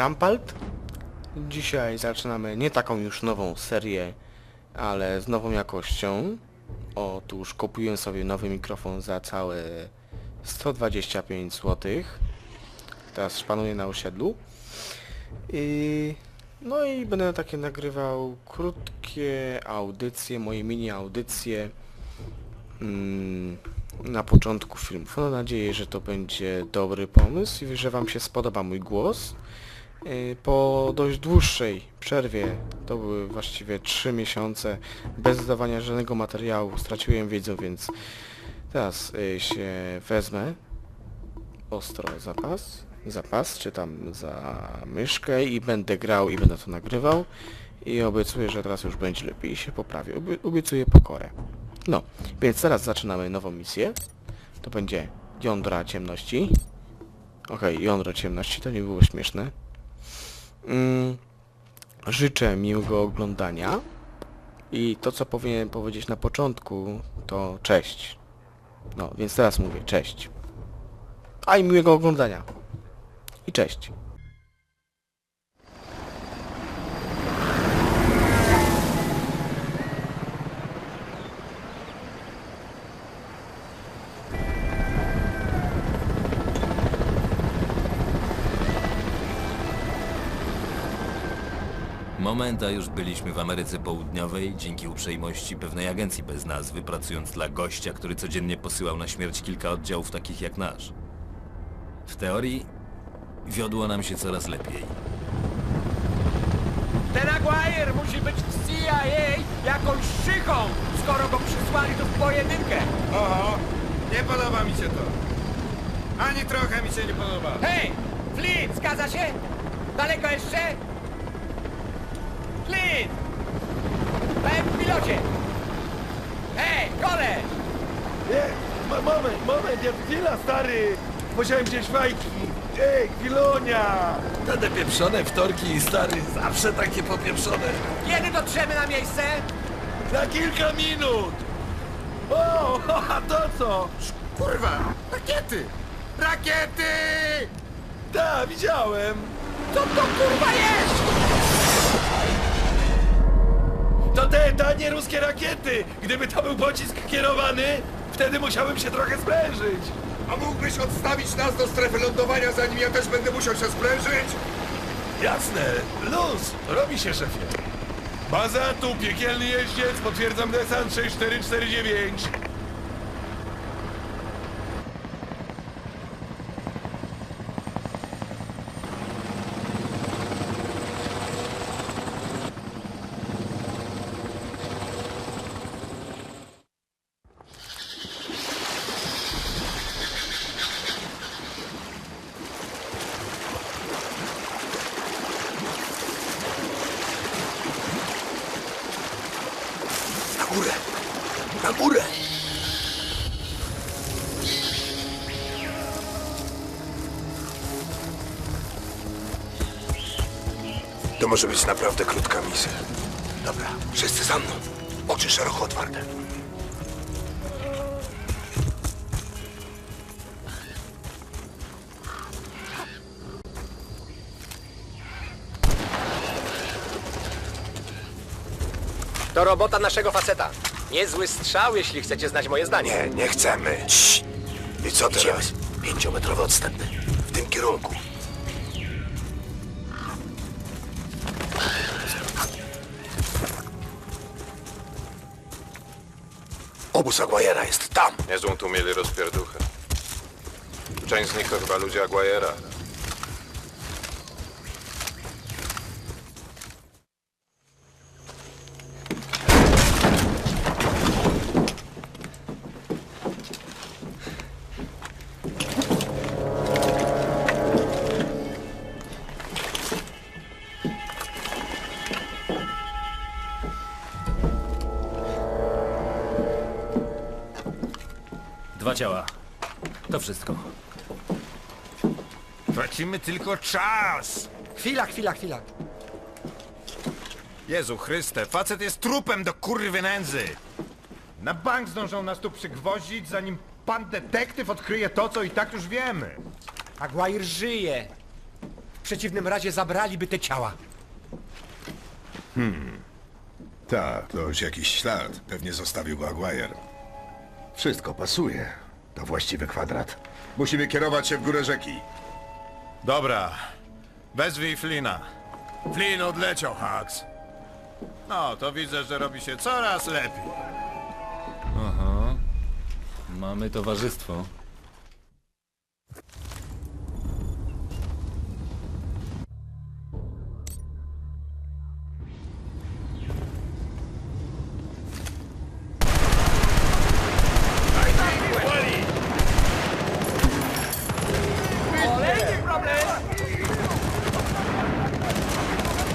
Rampalt. Dzisiaj zaczynamy nie taką już nową serię, ale z nową jakością. Otóż kupiłem sobie nowy mikrofon za całe 125 zł. Teraz szpanuję na osiedlu. I... No i będę takie nagrywał krótkie audycje, moje mini audycje mm, na początku filmów. Mam nadzieję, że to będzie dobry pomysł i że Wam się spodoba mój głos. Yy, Po dość dłuższej przerwie, to były właściwie 3 miesiące, bez zdawania żadnego materiału, straciłem wiedzę, więc teraz yy, się wezmę ostro za pas, za pas, czy tam za myszkę i będę grał i będę to nagrywał i obiecuję, że teraz już będzie lepiej i się poprawię. Obie- Obiecuję pokorę. No, więc teraz zaczynamy nową misję. To będzie jądra ciemności. Okej, jądro ciemności, to nie było śmieszne. Mm, życzę miłego oglądania. I to, co powinienem powiedzieć na początku, to cześć. No, więc teraz mówię cześć. A i miłego oglądania. I cześć. Momenta już byliśmy w Ameryce Południowej dzięki uprzejmości pewnej agencji bez nazwy, pracując dla gościa, który codziennie posyłał na śmierć kilka oddziałów takich jak nasz. W teorii wiodło nam się coraz lepiej. Ten Aguirre musi być w CIA jakąś szychą, skoro go przysłali tu w pojedynkę. Oho, nie podoba mi się to. Ani trochę mi się nie podoba. Hej, Flint, zgadza się? Daleko jeszcze? Flint! Panie pilocie! Hej, koleś! Nie, mo- moment, moment, ja chwila, stary! Musiałem gdzieś fajki. Ej, chwilonia! Te pieprzone wtorki, stary, zawsze takie popieprzone. Kiedy dotrzemy na miejsce? Na kilka minut! O, a to co? Kurwa, rakiety! Rakiety! Da, widziałem! Co to kurwa jest? To te tanie ruskie rakiety! Gdyby to był pocisk kierowany, wtedy musiałbym się trochę sprężyć. A mógłbyś odstawić nas do strefy lądowania, zanim ja też będę musiał się sprężyć? Jasne, luz, robi się szefie. Baza tu, piekielny jeździec, potwierdzam desant 6449. może być naprawdę krótka misja. Dobra, wszyscy za mną. Oczy szeroko otwarte. To robota naszego faceta. Niezły strzał, jeśli chcecie znać moje zdanie. Nie, nie chcemy. Cii. I co teraz? Pięciometrowy odstęp. W tym kierunku. Obóz Aguayera jest tam. Niezłą tu mieli rozpierduchę. Część z nich to chyba ludzie Aguayera. Dwa ciała. To wszystko. Tracimy tylko czas. Chwila, chwila, chwila. Jezu Chryste, facet jest trupem do kurwy nędzy. Na bank zdążą nas tu przygwoździć, zanim pan detektyw odkryje to, co i tak już wiemy. Aguirre żyje. przeciwnym razie zabraliby te ciała. Tak, to już jakiś ślad. Pewnie zostawił go Aguirre. Wszystko pasuje. To właściwy kwadrat. Musimy kierować się w górę rzeki. Dobra. Wezwij Flina. Flynn odleciał, Hax. No, to widzę, że robi się coraz lepiej. Mamy towarzystwo.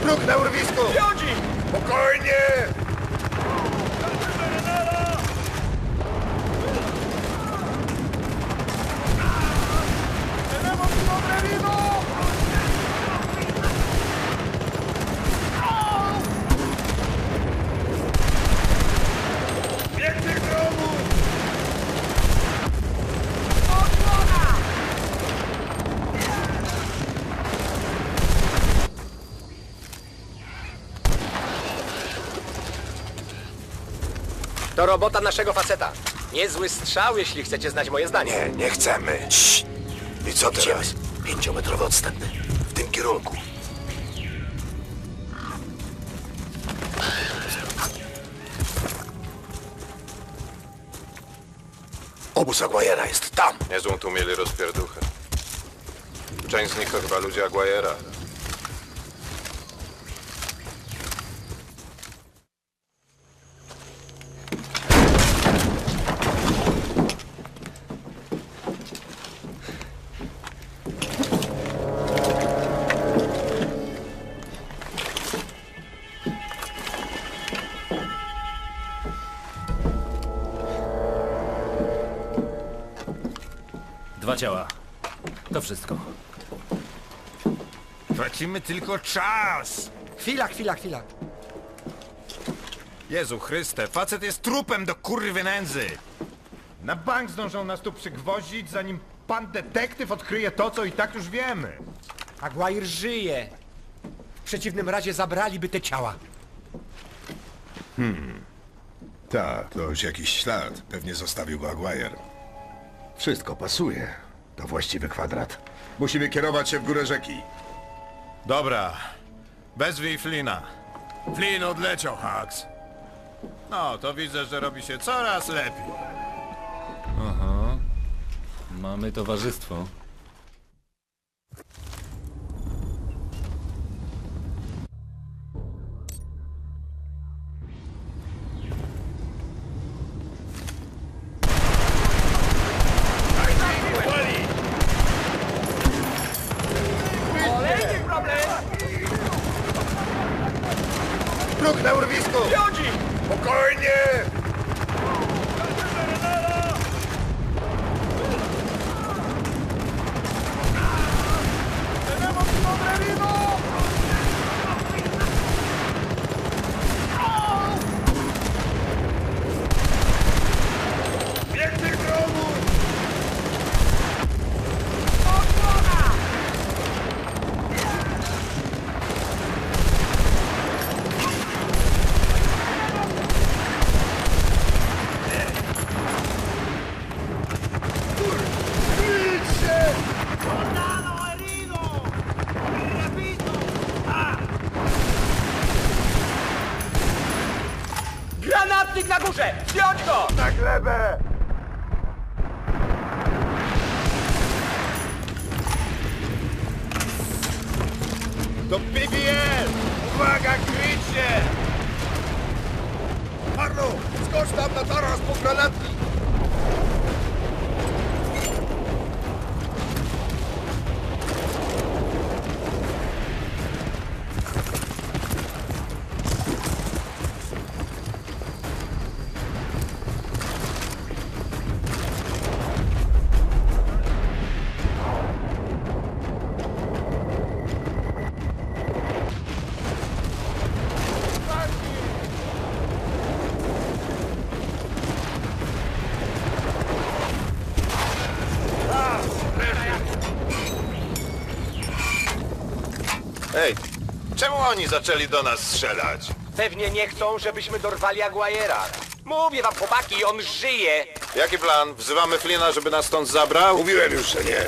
Próg na urwisku! Jodzi! Spokojnie! To robota naszego faceta. Niezły strzał, jeśli chcecie znać moje zdanie. Nie, nie chcemy. Cii. I co teraz? Pięciometrowy odstępny. W tym kierunku. Obóz Aguayera jest tam. Niezłą tu mieli rozpierduchę. Część z nich to chyba ludzie Aguayera. Dwa ciała. To wszystko. Tracimy tylko czas. Chwila, chwila, chwila. Jezu Chryste, facet jest trupem do kurwy nędzy. Na bank zdążą nas tu przygwoździć, zanim pan detektyw odkryje to, co i tak już wiemy. Aguirre żyje. W przeciwnym razie zabraliby te ciała. Tak, to już jakiś ślad. Pewnie zostawił go Aguirre. Wszystko pasuje. To właściwy kwadrat. Musimy kierować się w górę rzeki. Dobra. Wezwij Flina. Flynn odleciał, Hax. No, to widzę, że robi się coraz lepiej. Mamy towarzystwo. To PBL! Uwaga, kryć się! Marlo, skocz tam na taras po granatnik! Czemu oni zaczęli do nas strzelać? Pewnie nie chcą, żebyśmy dorwali Aguayera. Mówię wam, chłopaki, on żyje. Jaki plan? Wzywamy Flina, żeby nas stąd zabrał? Mówiłem już, że nie.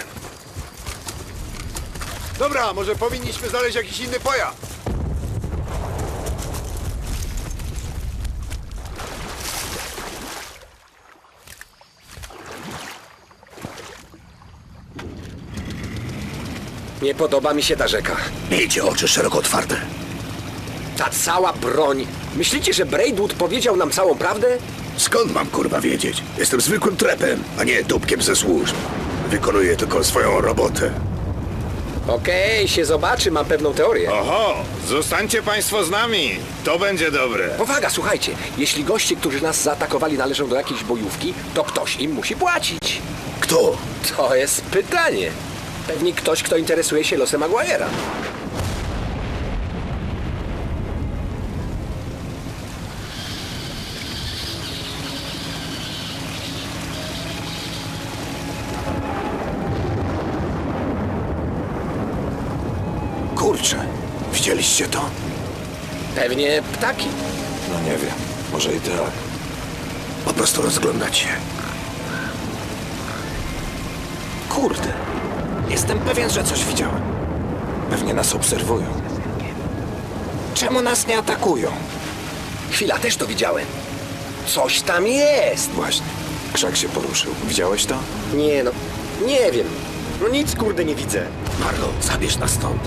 Dobra, może powinniśmy znaleźć jakiś inny pojazd. Nie podoba mi się ta rzeka. Miejcie oczy szeroko otwarte. Ta cała broń. Myślicie, że Braidwood powiedział nam całą prawdę? Skąd mam kurwa wiedzieć? Jestem zwykłym trepem, a nie dupkiem ze służb. Wykonuję tylko swoją robotę. Okej, się zobaczy, mam pewną teorię. Oho, zostańcie państwo z nami. To będzie dobre. Powaga, słuchajcie, jeśli goście, którzy nas zaatakowali należą do jakiejś bojówki, to ktoś im musi płacić. Kto? To jest pytanie. Pewnie ktoś, kto interesuje się losem Aguayera. Kurczę, widzieliście to? Pewnie ptaki. No nie wiem, może i tak. Po prostu rozglądać się. Kurde, jestem pewien, że coś widziałem. Pewnie nas obserwują. Czemu nas nie atakują? Chwila, też to widziałem. Coś tam jest. Właśnie, krzak się poruszył. Widziałeś to? Nie no, nie wiem. No nic kurde nie widzę. Marlo, zabierz nas stąd.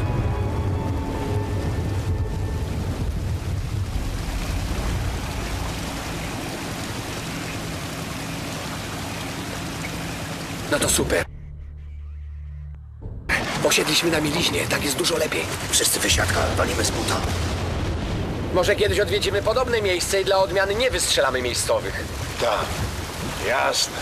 No to super. Osiedliśmy na mieliźnie, tak jest dużo lepiej. Wszyscy wysiadka, walimy z buta. Może kiedyś odwiedzimy podobne miejsce i dla odmiany nie wystrzelamy miejscowych. Tak, jasne.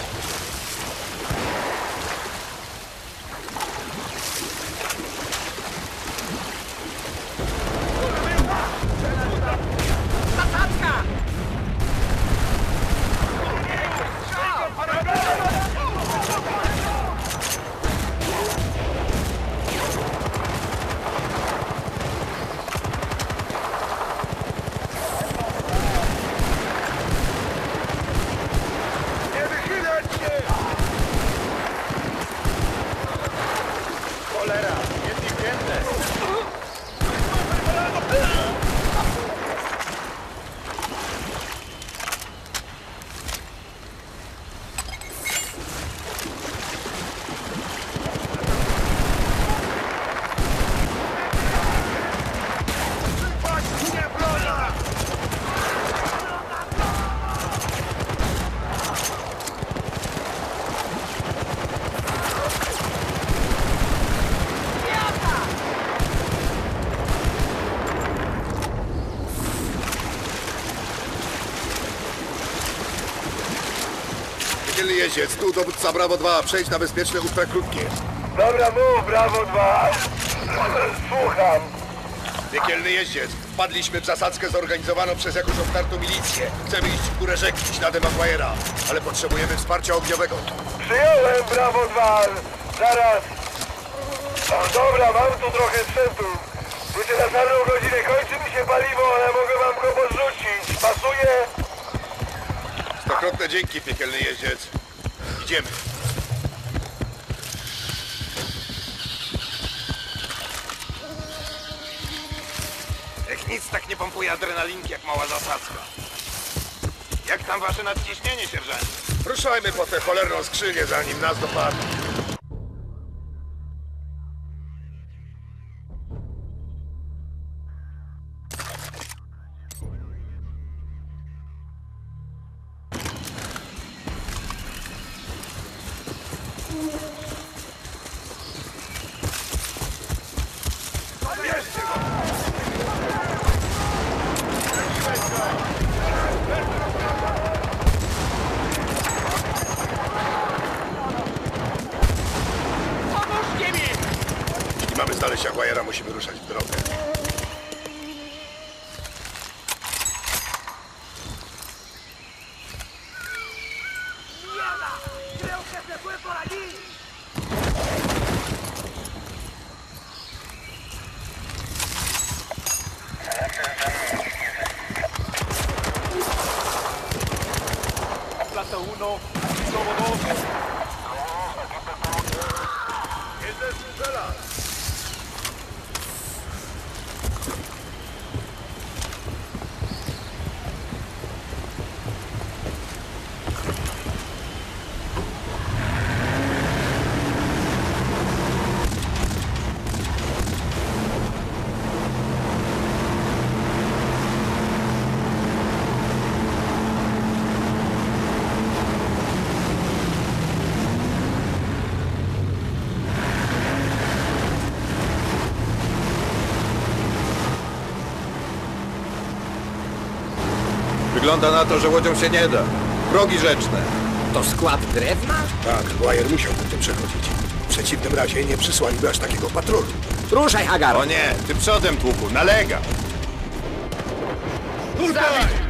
Jeździec, tu dowódca Brawo 2, przejdź na bezpieczne ultrakrótkie. Dobra, mów, brawo dwa. Słucham. Piekielny jeździec, wpadliśmy w zasadzkę zorganizowaną przez jakąś otwartą milicję. Chcemy iść w górę rzeki, śladem Aguayera, ale potrzebujemy wsparcia ogniowego. Przyjąłem, brawo dwa. Zaraz. O, dobra, mam tu trochę sprzętu. Wiecie, na czarną godzinę kończy mi się paliwo, ale mogę wam go podrzucić. Pasuje? Stokrotne dzięki, piekielny jeździec. Idziemy. Ech, nic tak nie pompuje adrenalinki jak mała zasadzka. Jak tam wasze nadciśnienie, sierżancie? Ruszajmy po tę cholerną skrzynię, zanim nas dopadną. Znaleźć Aguayera, musimy ruszać w drogę. Wygląda na to, że łodzią się nie da. Progi rzeczne. To skład drewna? Tak, Wire musiałby tym przechodzić. W przeciwnym razie nie przysłaliby aż takiego patrolu. Ruszaj, Hagar! O nie, ty przodem tłuku, nalega. Kryć